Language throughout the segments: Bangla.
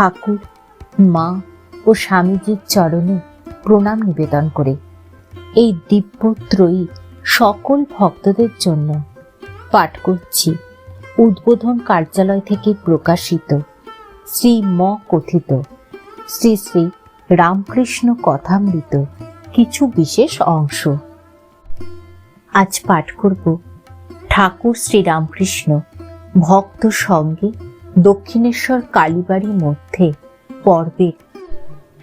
ঠাকুর, মা ও স্বামীজির চরণে প্রণাম নিবেদন করে। এই দিব্যত্রয়ী সকল ভক্তদের জন্য পাঠ করছি। উদ্বোধন কার্যালয় থেকে প্রকাশিত, শ্রী ম কথিত, শ্রী শ্রী রামকৃষ্ণ কথামৃত কিছু বিশেষ অংশ। আজ পাঠ করব ঠাকুর শ্রী রামকৃষ্ণ ভক্ত সঙ্গে দক্ষিণেশ্বর কালীবাড়ির মধ্যে পর্বের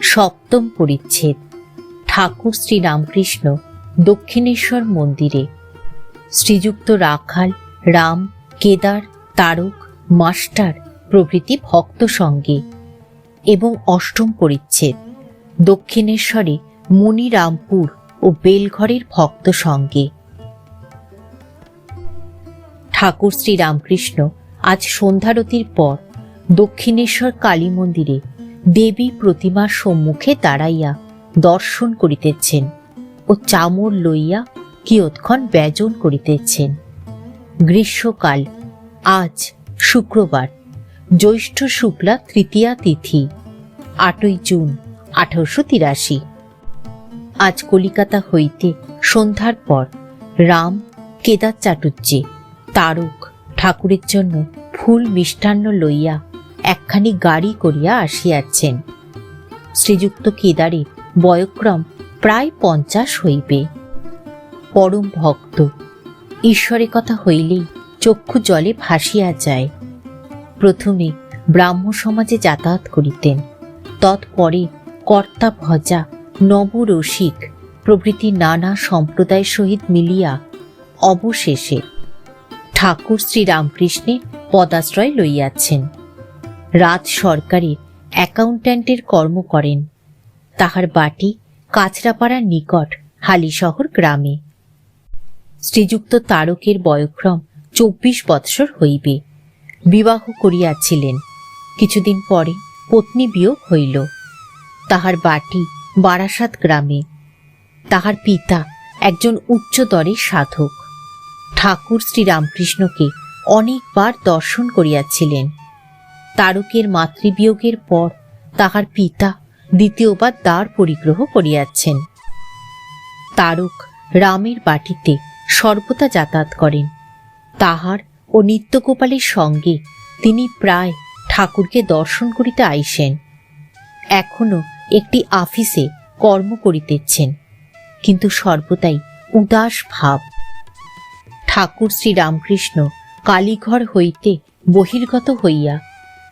সপ্তম পরিচ্ছেদ। ঠাকুর শ্রী রামকৃষ্ণ দক্ষিণেশ্বর মন্দিরে। শ্রীযুক্ত রাখাল, রাম, কেদার, তারক, মাস্টার প্রভৃতি ভক্ত সঙ্গে। এবং অষ্টম পরিচ্ছেদ, দক্ষিণেশ্বরে মণিরামপুর ও বেলঘরের ভক্ত সঙ্গে। ঠাকুর শ্রী রামকৃষ্ণ আজ সন্ধ্যারতির পর দক্ষিণেশ্বর কালী মন্দিরে দেবী প্রতিমার সম্মুখে দাঁড়াইয়া দর্শন করিতেছেন ও চামর লইয়া কিয়ৎক্ষণ ব্যজন করিতেছেন। গ্রীষ্মকাল, আজ শুক্রবার, জ্যৈষ্ঠ শুক্লা তৃতীয়া তিথি, আটই জুন, আঠারোশো তিরাশি। আজ কলিকাতা হইতে সন্ধ্যার পর রাম কেদার চাটুর্যে, তারক ঠাকুরের জন্য ফুল মিষ্টান্ন লইয়া একখানি গাড়ি করিয়া আসিয়াছেন। শ্রীযুক্ত কেদারের বয়ক্রম প্রায় পঞ্চাশ হইবে। পরম ভক্ত, ঈশ্বরের কথা হইলেই চক্ষু জলে ভাসিয়া যায়। প্রথমে ব্রাহ্ম সমাজে যাতায়াত করিতেন, তৎপরে কর্তা ভজা নবরসিক প্রভৃতি নানা সম্প্রদায়ের সহিত মিলিয়া অবশেষে ঠাকুর শ্রী রামকৃষ্ণের পদাশ্রয় লইয়াছেন। রাজ সরকারের অ্যাকাউন্ট্যান্টের কর্ম করেন। তাহার বাটি কাছড়াপাড়ার নিকট হালিশহর গ্রামে। শ্রীযুক্ত তারকের বয়ক্রম চব্বিশ বৎসর হইবে। বিবাহ করিয়াছিলেন। কিছুদিন পরে পত্নী বিয়োগ হইল। তাহার বাটি বারাসাত গ্রামে। তাহার পিতা একজন উচ্চদরের সাধক। ঠাকুর শ্রীরামকৃষ্ণকে অনেকবার দর্শন করিয়াছিলেন। তারকের মাতৃবিয়োগের পর তাহার পিতা দ্বিতীয়বার দ্বার পরিগ্রহ করিয়াছেন। তারক রামের বাটিতে সর্বদা যাতায়াত করেন। তাহার ও নিত্যগোপালের সঙ্গে তিনি প্রায় ঠাকুরকে দর্শন করিতে আইসেন। এখনও একটি আফিসে কর্ম করিতেছেন, কিন্তু সর্বদাই উদাস ভাব। ঠাকুর শ্রী রামকৃষ্ণ কালীঘর হইতে বহির্গত হইয়া,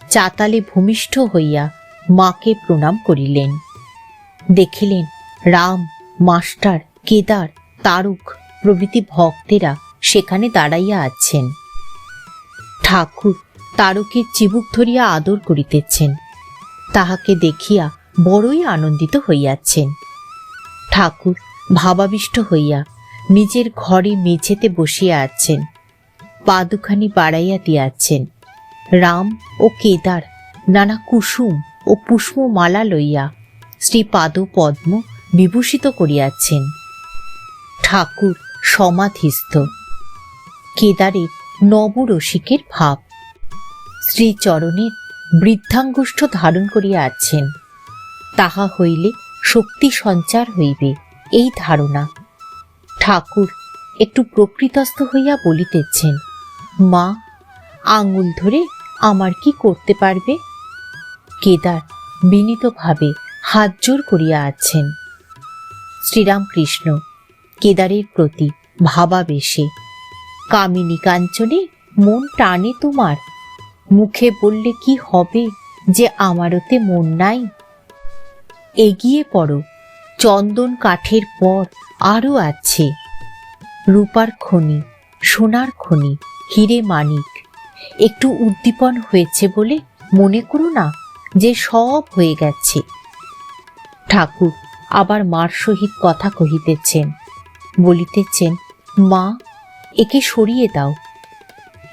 চাতালে ভূমিষ্ঠ হইয়া মাকে প্রণাম করিলেন। দেখিলেন, রাম, মাস্টার, কেদার, তারুক প্রভৃতি ভক্তেরা সেখানে দাঁড়াইয়া আছেন। ঠাকুর তারকের চিবুক ধরিয়া আদর করিতেছেন। তাহাকে দেখিয়া বড়ই আনন্দিত হইয়াছেন। ঠাকুর ভাবাবিষ্ট হইয়া নিজের ঘরে মেঝেতে বসিয়া আছেন। পা দুখানি বাড়াইয়া দিয়াছেন। রাম ও কেদার, নানা কুসুম ও পুষ্পমালা লইয়া শ্রী পাদ পদ্ম বিভূষিত করিয়াছেন। ঠাকুর সমাধিস্থ। কেদারের নবরসিকের ভাব। শ্রীচরণের বৃদ্ধাঙ্গুষ্ঠ ধারণ করিয়া আছেন। তাহা হইলে শক্তি সঞ্চার হইবে, এই ধারণা। ঠাকুর একটু প্রকৃতস্থ হইয়া বলিতেছেন, মা, আঙুল ধরে আমার কি করতে পারবে? কেদার বিনীতভাবে হাত জোর করিয়া আছেন। শ্রীরামকৃষ্ণ কেদারের প্রতি ভাবাবেশে কামিনী কাঞ্চনে মন টানে তোমার, মুখে বললে কি হবে যে আমারতে মন নাই? এগিয়ে পড়ো। চন্দন কাঠের পর আরও আছে। রূপার খনি, সোনার খনি, হিরে মানিক। একটু উদ্দীপন হয়েছে বলে মনে করো না যে সব হয়ে গেছে। ঠাকুর আবার মার সহিত কথা কহিতেছেন, বলিতেছেন, মা, একে সরিয়ে দাও।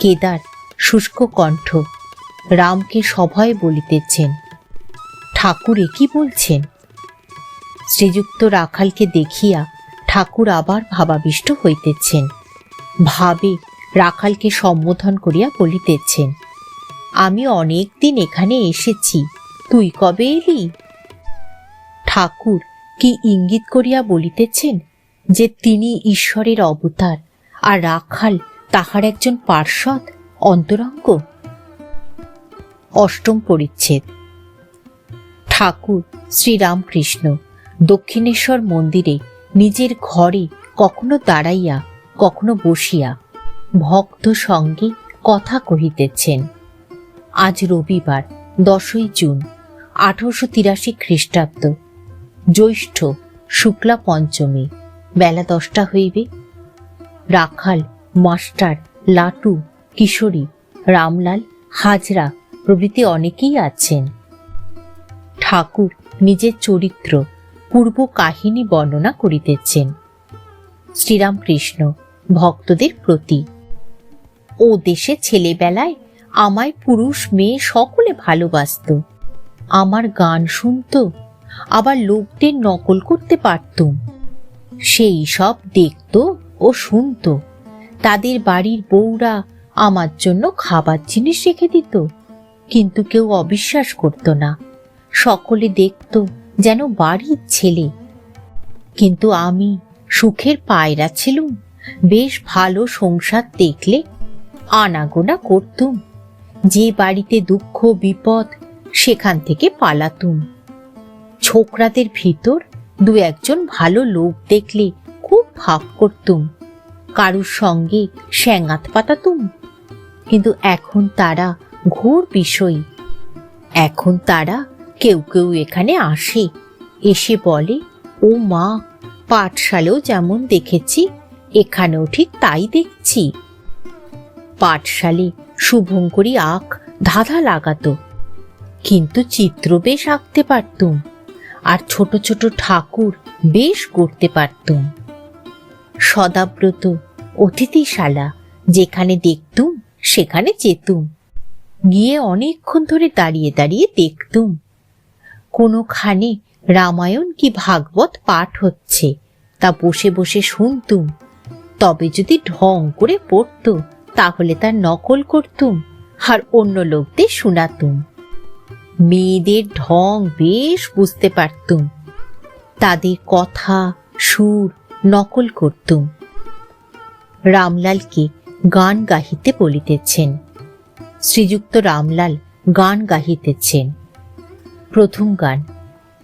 কেদার শুষ্ক কণ্ঠ রামকে সভয়ে বলিতেছেন, ঠাকুর কি বলছেন? শ্রীযুক্ত রাখালকে দেখিয়া ঠাকুর আবার ভাবাবিষ্ট হইতেছেন। ভাবে রাখালকে সম্বোধন করিয়া বলিতেছেন, আমি অনেক দিন এখানে এসেছি, তুই কবে এলি? ঠাকুর কি ইঙ্গিত করিয়া বলিতেছেন যে তিনি ঈশ্বরের অবতার আর রাখাল তাহার একজন পার্শ্বদ, অন্তরঙ্গ? অষ্টম পরিচ্ছেদ। ঠাকুর শ্রীরামকৃষ্ণ দক্ষিণেশ্বর মন্দিরে নিজের ঘরে কখনো দাঁড়াইয়া, কখনো বসিয়া ভক্ত সঙ্গে কথা কহিতেছেন। আজ রবিবার, দশই জুন, আঠারোশো তিরাশি খ্রিস্টাব্দ। জ্যৈষ্ঠ, শুক্লা পঞ্চমী, বেলা দশটা হইবে। রাখাল, মাস্টার, লাটু, কিশোরী, রামলাল, হাজরা প্রভৃতি অনেকেই আছেন। ঠাকুর নিজের চরিত্র পূর্ব কাহিনী বর্ণনা করিতেছেন। শ্রীরামকৃষ্ণ, ভক্তদের প্রতি। ও দেশে ছেলেবেলায় আমায় পুরুষ মেয়ে সকলে ভালোবাসত। আমার গান শুনত, আবার লোকদের নকল করতে পারতুম সেই সব দেখত ও শুনত। তাদের বাড়ির বউরা আমার জন্য খাবার জিনিস রেখে দিত, কিন্তু কেউ অবিশ্বাস করত না। সকলে দেখত যেন বাড়ির ছেলে। কিন্তু আমি সুখের পায়রা ছিলুম, বেশ ভালো সংসার দেখলে আনাগোনা করতুম। যে বাড়িতে দুঃখ, বিপদ, সেখান থেকে পালাতুম। ছোকরাদের ভিতর দু একজন ভালো লোক দেখলে খুব ভাব করতুম। কারুর সঙ্গে স্যাঙাত পাতাতুম। কিন্তু এখন তারা ঘোর বিষয়। এখন তারা কেউ কেউ এখানে আসে। এসে বলে, ও মা, পাঠশালেও যেমন দেখেছি, এখানেও ঠিক তাই দেখছি। পাঠশালে শুভঙ্করী আখ ধাঁধা লাগাতো, কিন্তু চিত্র বেশ আঁকতে পারতুম, আর ছোট ছোট ঠাকুর বেশ করতে পারতুম। সদাব্রত অতিথিশালা যেখানে দেখতুম, সেখানে যেতুম। গিয়ে অনেকক্ষণ ধরে দাঁড়িয়ে দাঁড়িয়ে দেখতুম। কোনোখানে রামায়ণ কি ভাগবত পাঠ হচ্ছে? তা বসে বসে শুনতুম তবে যদি ঢং করে পড়তো, তাহলে তার নকল করতুম, আর অন্য লোকদের শোনাতুম। মেয়েদের ঢং বেশ বুঝতে পারতুম। তাদের কথা, সুর নকল করতুম। রামলালকে গান গাহিতে বলিতেছেন। শ্রীযুক্ত রামলাল গান গাহিতেছেন। প্রথম গান।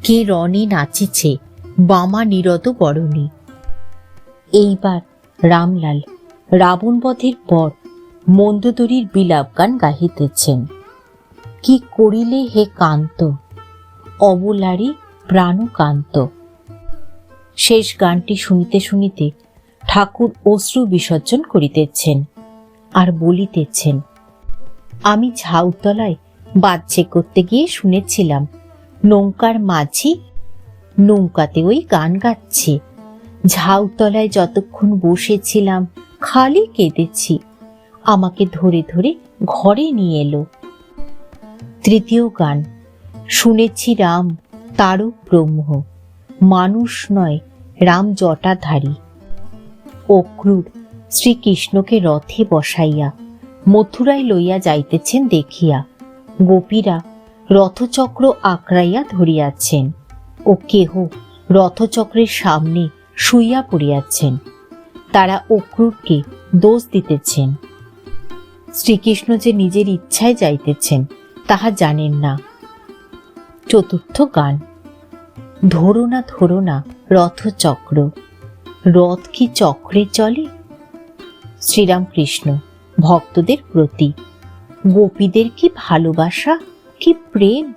কে রণে নাচিছে, বামা নিরত বরণে। এইবার রামলাল, রাবণ রাবণবধের পর মন্দদরির বিলাপ গান গাহিতেছেন। কি করিলে হে কান্ত অবলারি প্রাণকান্ত। শেষ গানটি শুনিতে শুনিতে ঠাকুর অশ্রু বিসর্জন করিতেছেন আর বলিতেছেন, আমি ঝাউতলায় বাচ্চে করতে গিয়ে শুনেছিলাম, নৌকার মাঝি নৌকাতে ওই গান গাচ্ছে। ঝাউতলায় যতক্ষণ বসেছিলাম, খালি কেঁদেছি। আমাকে ধরে ধরে ঘরে নিয়ে এলো। তৃতীয় গান, শুনেছি রাম তারক ব্রহ্ম, মানুষ নয়, রাম জটাধারী। অক্রুর শ্রীকৃষ্ণকে রথে বসাইয়া মথুরায় লইয়া যাইতেছেন দেখিয়া। গোপীরা রথচক্র আঁকড়াইয়া ধরিয়াছেন ও কেহ রথচক্রের সামনে শুইয়া পড়িয়াছেন। তারা অক্রুরকে দোষ দিতেছেন। শ্রীকৃষ্ণ যে নিজের ইচ্ছায় যাইতেছেন, তাহা জানেন না। চতুর্থ গান, ধরো না ধরো না রথচক্র, রথ কি চক্রে চলে শ্রীরামকৃষ্ণ ভক্তদের প্রতি গোপীদের কি ভালোবাসা, কি প্রেম?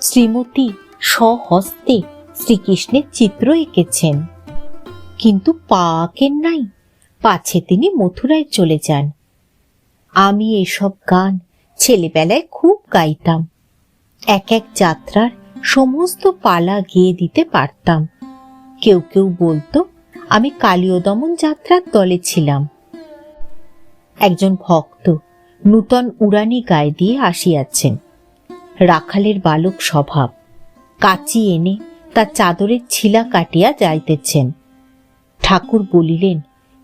শ্রীমতী স্বহস্তে শ্রীকৃষ্ণের চিত্র এঁকেছেন। কিন্তু পা আঁকেন নাই, পাছে তিনি মথুরায় চলে যান। আমি এসব গান ছেলেবেলায় খুব গাইতাম। এক এক যাত্রার সমস্ত পালা গেয়ে দিতে পারতাম। কেউ কেউ বলতো, আমি কালীয় দমন যাত্রার দলে ছিলাম। একজন ভক্ত নূতন উড়ানি গায়ে দিয়ে আসিয়াছেন। রাখালের বালক স্বভাব, কাচি এনে তার চাদরের ছিলা কাটিয়া যাইতেছেন। ঠাকুর বলিলেন,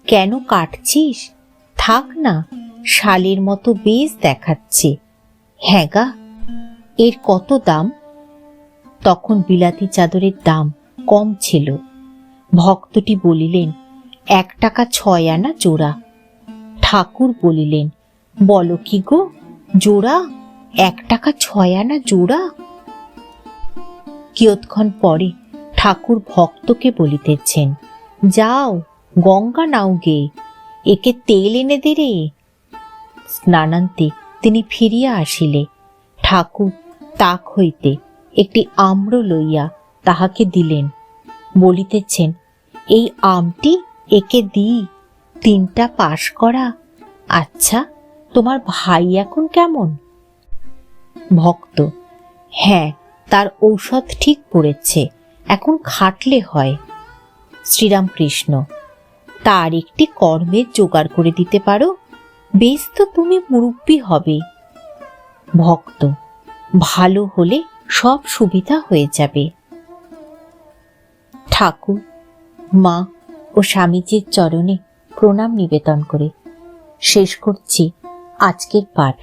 কেন কাটছিস? থাক না, শালের মতো বেশ দেখাচ্ছে। হ্যাঁ গা, এর কত দাম? তখন বিলাতি চাদরের দাম কম ছিল। ভক্তটি বলিলেন, এক টাকা ছয় আনা জোড়া। ঠাকুর বলিলেন বলো কি গো? জোড়া? এক টাকা ছয় আনা জোড়া? কিয়ৎক্ষণ পরে ঠাকুর ভক্তকে বলিতেছেন, যাও, গঙ্গা নাও গে, একে তেল এনে দে রে। স্নানান্তে তিনি ফিরিয়া আসিলে। ঠাকুর তাক হইতে একটি আম্র লইয়া তাহাকে দিলেন, বলিতেছেন, এই আমটি একে দিই, তিনটা পাশ করা। আচ্ছা তোমার ভাই এখন কেমন? ভক্ত। হ্যাঁ তার ঔষধ ঠিক পড়েছে, এখন খাটলে হয়। শ্রীরামকৃষ্ণ, তার একটি কর্মের জোগাড় করে দিতে পারো? বেশ তো তুমি মুরব্বী হবে। ভক্ত, ভালো হলে সব সুবিধা হয়ে যাবে। ঠাকুর, মা ও স্বামীজির চরণে প্রণাম নিবেদন করে। শেষ করছি। আজকের পাঠ